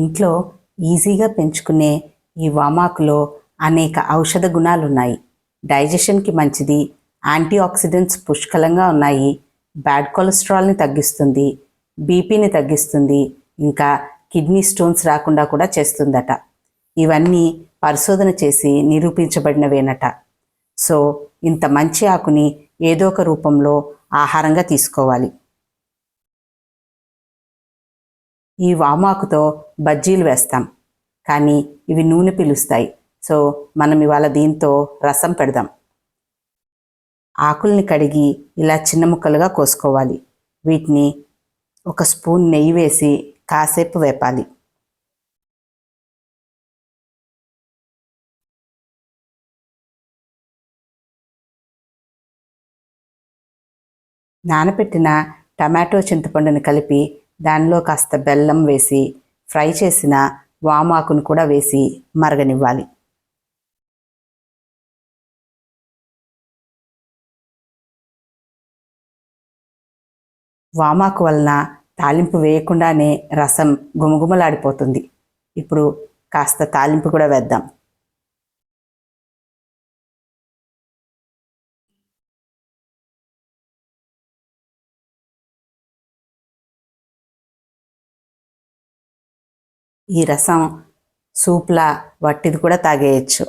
ఇంట్లో ఈజీగా పెంచుకునే ఈ వామాకులో అనేక ఔషధ గుణాలు ఉన్నాయి డైజెషన్కి మంచిది యాంటీ ఆక్సిడెంట్స్ పుష్కలంగా ఉన్నాయి బ్యాడ్ కొలెస్ట్రాల్ని తగ్గిస్తుంది బీపీని తగ్గిస్తుంది ఇంకా కిడ్నీ స్టోన్స్ రాకుండా కూడా చేస్తుందట. ఇవన్నీ పరిశోధన చేసి నిరూపించబడినవేనట. సో ఇంత మంచి ఆకుని ఏదో ఒక రూపంలో ఆహారంగా తీసుకోవాలి. ఈ వామాకుతో బజ్జీలు వేస్తాం. కానీ ఇవి నూనె పిలుస్తాయి. సో మనం ఇవాళ దీంతో రసం పెడదాం. ఆకుల్ని కడిగి ఇలా చిన్న ముక్కలుగా కోసుకోవాలి. వీటిని ఒక స్పూన్ నెయ్యి వేసి కాసేపు వేపాలి. నానబెట్టిన టమాటో చింతపండుని కలిపి దానిలో కాస్త బెల్లం వేసి ఫ్రై చేసిన వామాకును కూడా వేసి మరగనివ్వాలి. వామాకు వలన తాలింపు వేయకుండానే రసం గుమగుమలాడిపోతుంది. ఇప్పుడు కాస్త తాలింపు కూడా వేద్దాం. ఈ రసం సూప్లా వట్టిది కూడా తాగేయచ్చు.